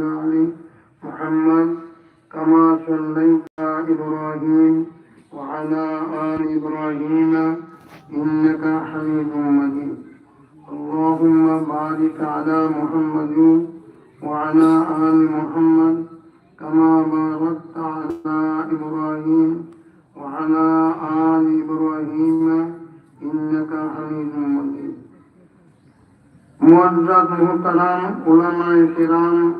على محمد كما صليت على إبراهيم وعلى آل إبراهيم إنك حميد مجيد. اللهم بارك على محمد وعلى آل محمد كما باركت على إبراهيم وعلى آل إبراهيم إنك حميد مجيد. معزز محترم علماء کرام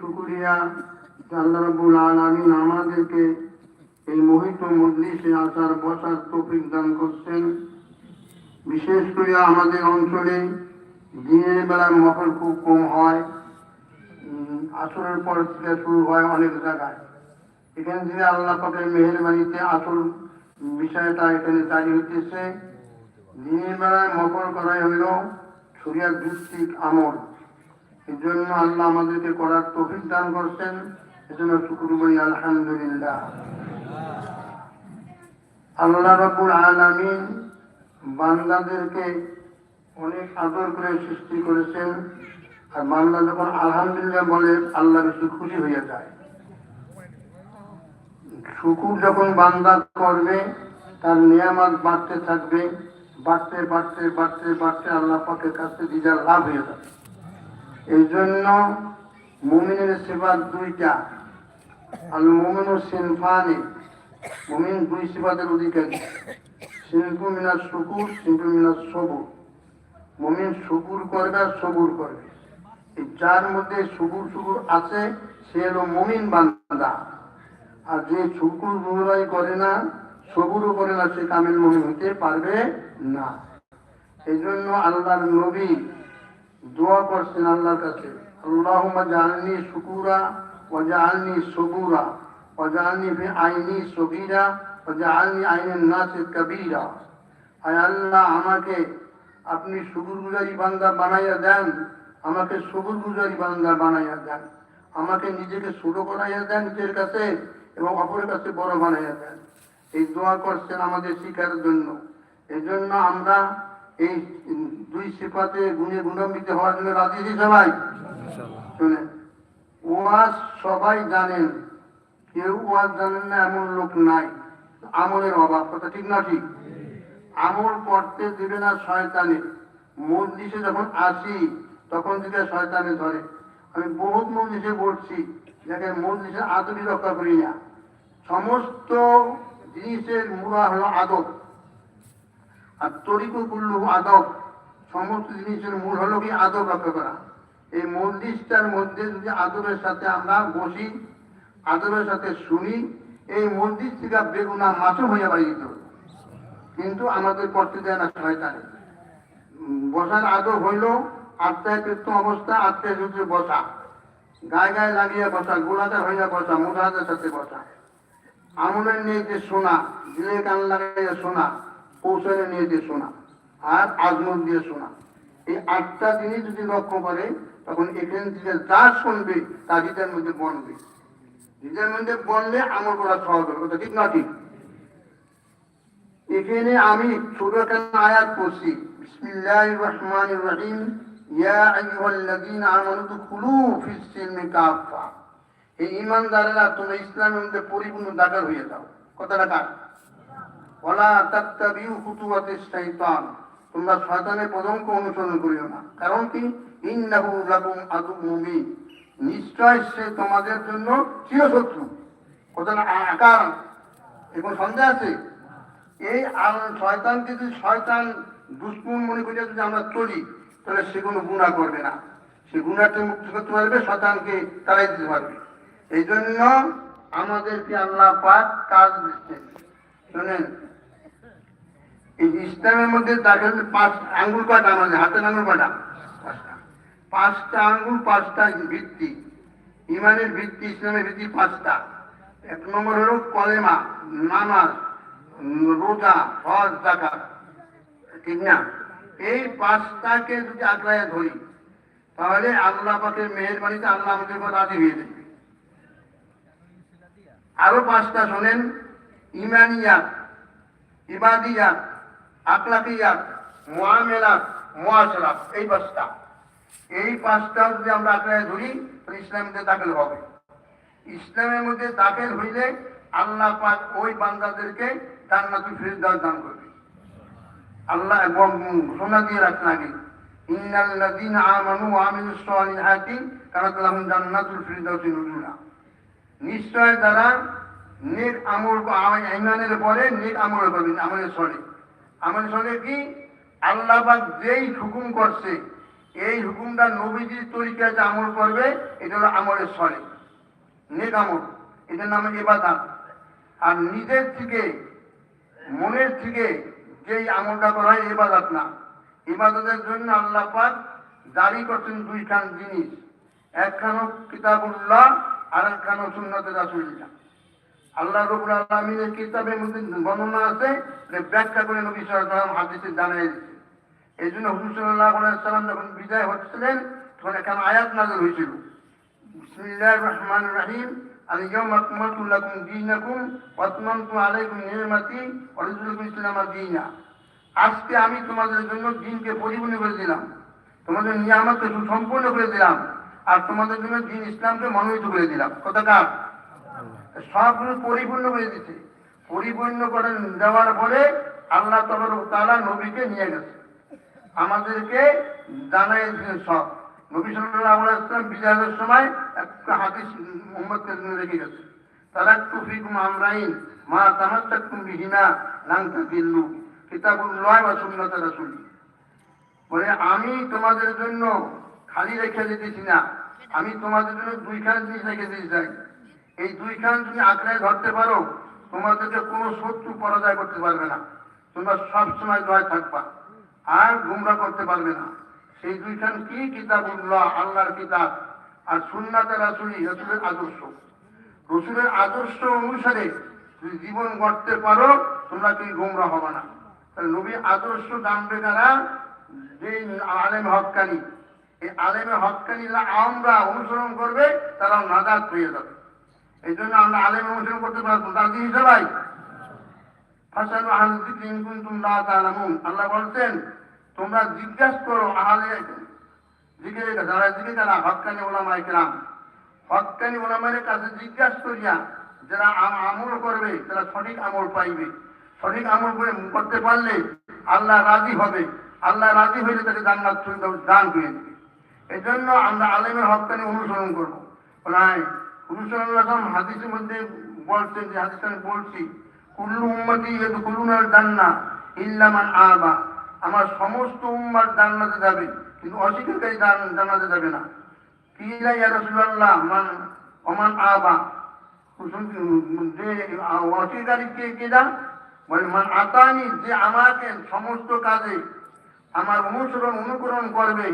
শুকুরিয়া আমাদেরকে এই মোহিত মজলিসে আসার, বসার তৌফিক দান করছেন। বিশেষ করে আমাদের অঞ্চলে দিনের বেলা মহল খুব কম হয়। আসরের পর শুরু হয় অনেক জায়গায়। এখান থেকে আল্লাহ পাকের মেহরবানিতে আসল বিষয়টা এখানে জারি হইতেছে। দিনের বেলায় মকর করাই হইল শরিয়ার ভিত্তিক আমল। এই জন্য আল্লাহ আমাদেরকে করার তফিক দান করছেন। এজন্য শুকুর করি, আলহামদুলিল্লাহ। আল্লাহ রব্বুল আলামিন বান্দাদেরকে অনেক আদর করে সৃষ্টি করেছেন। আর বান্দা যখন আলহামদুলিল্লাহ বলে, আল্লাহ বেশি খুশি হয়ে যায়। শুকুর যখন বান্দা করবে, তার নিয়ামত বাড়তে থাকবে, বাড়তে বাড়তে বাড়তে বাড়তে আল্লাহ পাকের কাছে দিদার লাভ হয়ে যাবে। এই জন্য মুমিনের সেবার দুইটা। আল মুমিন সিনফানি, মুমিন দুই সিফাতের অধিকারী। সিনফু মিনার শুকুর সিনফু মিনার সবুর। মুমিন শুকুর করবে আর সবুর করবে। যার মধ্যে শুকুর শুকুর আছে, সে হলো মুমিন বান্দা। আর যে শুকুর গুণরাই করে না, সবুরও করে না, সে কামিল মুমিন হতে পারবে না। এই জন্য আল্লাহর নবী দোয়া করছেন আল্লাহর কাছে আল্লাহ জাআলনি শুকুরা ওয়া জাআলনি সবুরা জাআলনি ফি আইনি সগীরা ওয়া জাআলনি আইনান নাসি কাবীরা। আয় আল্লাহ, আমাকে আপনি শুকুর গুজারি বান্দা বানাইয়া দেন, আমাকে সবুর গুজারি বান্দা বানাইয়া দেন, আমাকে নিজেকে ছোট করাইয়া দেন নিজের কাছে? এবং অপরের কাছে বড় বানাইয়া দেন এই দোয়া করছেন আমাদের শিকার জন্য। এই জন্য আমরা এই দুই সিফাতে গুণে গুণান্বিত হওয়ার জন্য রাজি সবাই? শুনে ওয়াজ সবাই জানেন, কেউ ওয়াজ জানেন না, এমন লোক নাই। আমলের অভাব, কথা ঠিক না ঠিক? আমল করতে দিবে না শয়তানে। মজলিসে যখন আসি, তখন থেকে শয়তানে ধরে। আমি বহুত মজলিসে বলছি যাকে মজলিসে আদবি রক্ষা করি না সমস্ত জিনিসের মূলা হলো আদব। আর তরিকুল কুল্লু আদব। সমস্ত জিনিসের মূল হলো কি আদব রক্ষা করা। এই মজলিসটার মধ্যে যদি আদবের সাথে আমরা বসি, আদবের সাথে শুনি, এই মসজিদ থেকে বেগুনা মাছও হইয়া বাড়ি দিতে। কিন্তু আমাদের করতে দেয় না শয়তানে। বসার আদব হইল আত্মায় কৃত্য অবস্থা আত্মায় যুদ্ধে বসা। গায়ে গায়ে লাগিয়ে বসা গোলাদার হইয়া বসা মোটাদের সাথে বসা আমলের নিয়ে শোনা, দিলে কান লাগাইয়া শোনা, কৌশলে নিয়ে শোনা, আর আজমত দিয়ে শোনা। এই আটটা জিনিস যদি লক্ষ্য করে, তখন এখান থেকে যা শুনবে, তা হৃদয়ের মধ্যে বনবে। হৃদয়ের মধ্যে বনলে আমল করা সহজ হবে ঠিক না ঠিক? এখানে আমি ছোট একটা আয়াত করছি বিসমিল্লাহির রহমানির রহিম। ইয়া আইয়ুহাল্লাযীনা আমানু দুখুলু ফিস সিলমি কাফা এই ইমানদারেরা তোমরা ইসলামের মধ্যে পরিপূর্ণ দাখিল হয়ে যাও। কথাটা কার? ওয়ালা তাত্তাবিউ খুতুওয়াতিশ শাইতান। তোমরা শয়তানের পদঙ্ক অনুসরণ করিও না। কারণ কি? ইন্নাহু লাকুম আদুম মুবিন। নিশ্চয় সে তোমাদের জন্য চিরশত্রু। কথাটা আকার এখন সন্দেহ আছে? এই শয়তানকে যদি শয়তান দুশ্মন মনে করে যদি আমরা চলি তাহলে সে কোনো গুণা করবে না। সে গুণাতে মুক্ত করতে পারবে, শয়তানকে তাড়াই দিতে পারবে। এই জন্য আমাদেরকে আল্লাহ পাক কাজ দিচ্ছেন। শোনেন, এই ইসলামের মধ্যে দাখিল পাঁচ আঙ্গুল কয়টা আমাদের? হাতের আঙ্গুল কয়টা? পাঁচটা। পাঁচটা আঙ্গুল, পাঁচটা ভিত্তি। ইমানের ভিত্তি, ইসলামের ভিত্তি পাঁচটা। এক নম্বর হলো কলেমা, নামাজ, রোজা, হজ জাকাত ঠিক না? এই পাঁচটাকে যদি আগ্রায় ধরি, তাহলে আল্লাহ পাকের মেহরবানিতে আল্লাহ আমাদের উপর রাজি হয়ে যাবে। আরও পাঁচটা শোনেন, ইমানিয়াত, ইবাদিয়াত আকলাকিয়াত মুআমেলাত, মুআশরাত, এই পাঁচটা। এই পাঁচটা যদি আমরা আঁকড়ায় ধরি, তাহলে ইসলামীতে দাখিল হবে। ইসলামের মধ্যে দাখিল হইলে আল্লাহ পাক ওই বান্দাদেরকে জান্নাতুল ফিরদাউস দান করবে। আল্লাহ এবং সোনা দিয়ে রাখছেন আগে। জান্নাতুল নিশ্চয় তারা আমল পরে করবেন আমলের সরে আমল সরে কি? আল্লাহ যেই হুকুম করছে, এই হুকুমটা নবীজির তরিকায় যে আমল করবে, এটা হলো আমলের সরে নেক আমল, এটার নাম ইবাদত। আর নিজের থেকে, মনের থেকে যেই আমলটা করা হয় ইবাদত না। ইবাদতের জন্য আল্লাহ পাক জারি করছেন দুইখান জিনিস। একখানো কিতাবুল্লাহ আর একখানো সুন্নতে রাসুলিল্লাহ। আল্লাহ রবুল আলমিনের কিতাবের মধ্যে বর্ণনা আছে যে ব্যাখ্যা করে নবী সাল্লাম হাদিসে জানাই দিচ্ছে এই জন্য সাল্লাম যখন বিদায় হচ্ছিলেন, তখন এখানে আয়াত নাজল হয়েছিল। বিসমিল্লাহির রহমানির রহিম। اليوم أكملت لكم دينكم وأتممت عليكم نعمتي ورضيت لكم الإسلام دينا আজকে আমি তোমাদের জন্য দিনকে পরিপূর্ণ করে দিলাম তোমাদের নিয়ামতকে সুসম্পূর্ণ করে দিলাম আর তোমাদের জন্য দিন ইসলামকে মনোনীত করে দিলাম কথা কার সবগুলো পরিপূর্ণ করে দিচ্ছে পরিপূর্ণ করে দেওয়ার পরে আল্লাহ তালা নবীকে নিয়ে গেছে আমাদেরকে জানাই দিয়েছেন সব নবী সাল্লাহ বিজয়ের সময় একটা হাদিস মোহাম্মদকে রেখে গেছে। তারা তুফিকুম আমরাইন মা তামাত্তাকুম বিহিনা লাংতা দিল্লু কিতাবুল্লাহ বা সুন্নত রাসূল। বলে, আমি তোমাদের জন্য খালি রেখে দিতেছি না। আমি তোমাদের জন্য দুইখান জিনিস রেখে দিতে চাই এই দুইখান তুমি আঁকড়ায় ধরতে পারো, তোমাদেরকে কোনো শত্রু পরাজয় করতে পারবে না। তোমরা সব সময় জয় থাকবা, আর গুমরা করতে পারবে না। সেই দুইখান কি কিতাবুল্লাহ আল্লাহর কিতাব আর সুন্নাতে রাসুলি রসুলের আদর্শ? রসুলের আদর্শ অনুসারে যদি জীবন গড়তে পারো, তোমরা কি গোমরা হবে না। নবী আদর্শ জানবে কারা? যে আলেম হকানি এই আলেমে হকানিরা আমরা অনুসরণ করবে তারা নাজাদ হয়ে যাবে। এই জন্য আমরা আলেম অনুসরণ করতে পারব তার কি সবাই তা'লামুন আল্লাহ বলছেন তোমরা জিজ্ঞাসা করো আহলে যারা জিকির যারা হকানি ওলামায়ে কেরাম, হকানি ওলামায়ের কাছে জিজ্ঞাসা করিয়া যারা আম- আমল করবে, তারা সঠিক আমল পাইবে। সঠিক আমল করে করতে পারলে আল্লাহ রাজি হবে। আল্লাহ রাজি হইলে তাকে জান্নাত দান করে দেবে। এই জন্য আমরা আলেমের হকানি অনুসরণ করব। প্রায় হুসুল্লাহ হাদিসের মধ্যে বলছেন যে, হাদিস আমি বলছি, কুল্লু উম্মতি কুল্লুনার জান্না ইল্লামান আবা। আমার সমস্ত উম্মার জান্নাতে যাবে, কিন্তু অস্বীকারী জান- জান্নাতে যাবে না। মান যে অস্বীকারী কে কে বলে, মান আতানি, যে আমাকে সমস্ত কাজে আমার অনুসরণ, অনুকরণ করবে,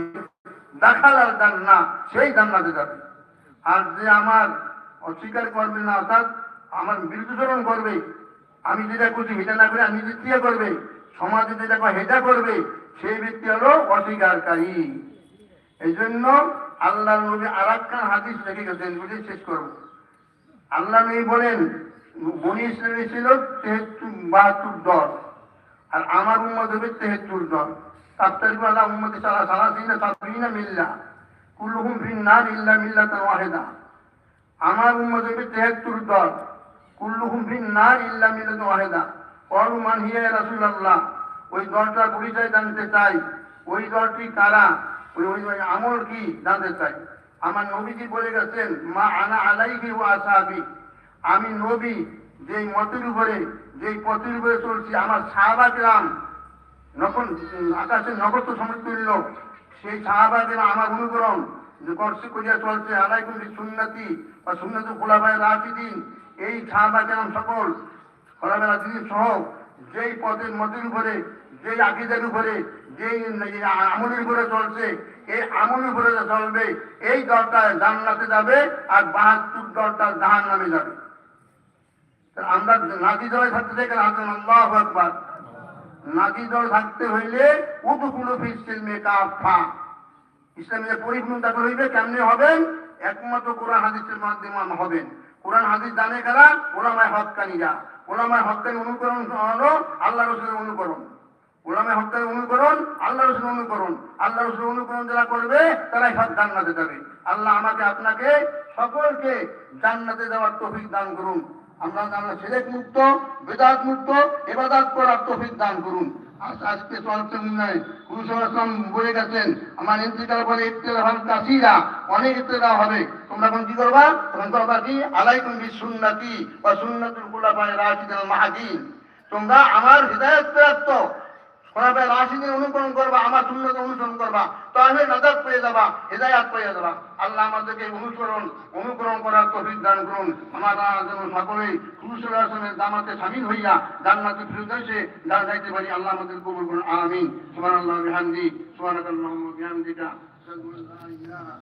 দেখাল আর জান্না সেই জান্নাতে যাবে। আর যে আমার অস্বীকার করবে না, অর্থাৎ আমার বিরুদ্ধচরণ করবে, আমি যেটা করছি, সেটা না করে আমি দ্বিতীয় করবে সমাজে যেটা কয় সেটা করবে, সেই ব্যক্তি হলো অস্বীকারী। এই জন্য আল্লাহ নবী আর হাদিস রেখে গেছেন বলে শেষ করব। আল্লাহ নবী বলেন, বনি ইসরায়েলি ছিল তেহাত্তর বাহাত্তর দল, আর আমার উম্মত হবে তেহাত্তর দল। তাত্তারিক আল্লাহ উম্মতি সালা সালাসিনা সাবিনা মিল্লা, কুল্লুহুম ফিন নার ইল্লা মিল্লাতান ওয়াহিদা। আমার উম্মত হবে তেহাত্তর দল, কুল্লুহুম ফিন নার ইল্লা মিল্লাতান ওয়াহিদা। কলু মান হিয়া রাসূলুল্লাহ। ওই দলটার পরিচয় জানতে চাই। ওই দলটি কারা? ওই ওই আমল কি জানতে চাই। আমার নবীজি বলে গেছেন, মা আনা আলাইহি ওয়া আসহাবি আমি নবী, যেই মতের উপরে, যেই পথের উপরে চলছি, আমার সাহাবাকেরাম নখন আকাশের নগদ সমতুল্য সেই সাহাবাদের আমার অনুকরণ যে কর্ষে করিয়া চলছে, আলাইকুম সুন্নতি বা সুন্নত খোলাবাই রাশিদিন। এই সাহাবাকেরাম সকল খোলাবেলা দিন সহ যেই পথের মতের উপরে, যেই আকিদের উপরে, যেই আমলের উপরে চলছে, এই আমলের উপরে চলবে, এই দলটা জান্নাতে যাবে আর বাহাত্তর দলটা জাহান নামে যাবে আমরা নাতি দলে থাকতে দেখেন আসেন আল্লাহ একবার নাতি দল থাকতে হইলে উদুকুলো ফিসিল মেকাফা ইসলামের পরিপূর্ণ থাকতে হইবে কেমনে হবেন? একমাত্র কোরআন হাদিসের মাধ্যমে হবেন। কোরআন হাদিস জানে কারা? ওলামায় হকানিরা ওলামায় হকের অনুকরণ হলো আল্লাহ রসুলের অনুকরণ। ওলামায় হকের অনুকরণ আল্লাহ রসুল অনুকরণ। আল্লাহ রসুল অনুকরণ যারা করবে, তারাই সব জান্নাতে যাবে। আল্লাহ আমাকে আপনাকে সকলকে জান্নাতে যাওয়ার তৌফিক দান করুন। আমরা আমরা সিলেক মুক্ত, বেদাত মুক্ত, এবাদাত করার তৌফিক দান করুন। আজ- আজকে উন্নয়ন কুরুসলাম বলে গেছেন, আমার ইন্তিকাল বলে ইফতেলা হল কাসিরা। অনেক ইফতেলা হবে। তোমরা এখন কি করবা? তখন করবা কি? আলাইকুম বি সুন্নতি বা সুন্নাতুল খুলাফায়ে রাশিদিন মাহাদিন। তোমরা আমার হৃদায়ত প্রাপ্ত খোলাফায়ে রাশিদিন অনুকরণ করবা, আমার সুন্দর অনুসরণ করবা, তাহলে নাজাদ পেয়ে যাবা, হেদায়াত পেয়ে যাবা। আল্লাহ আমাদেরকে অনুসরণ, অনুকরণ করার তফিক দান করুন। আমরা যেন সকলেই আসনের দামাতে সামিল হইয়া জান্নাতে ফিরদৌসে দান যাইতে পারি, আল্লাহ আমাদের কবুল করুন। আমিন। সুমান আল্লাহ বিহান্দি সুমান আল্লাহ ইলাহা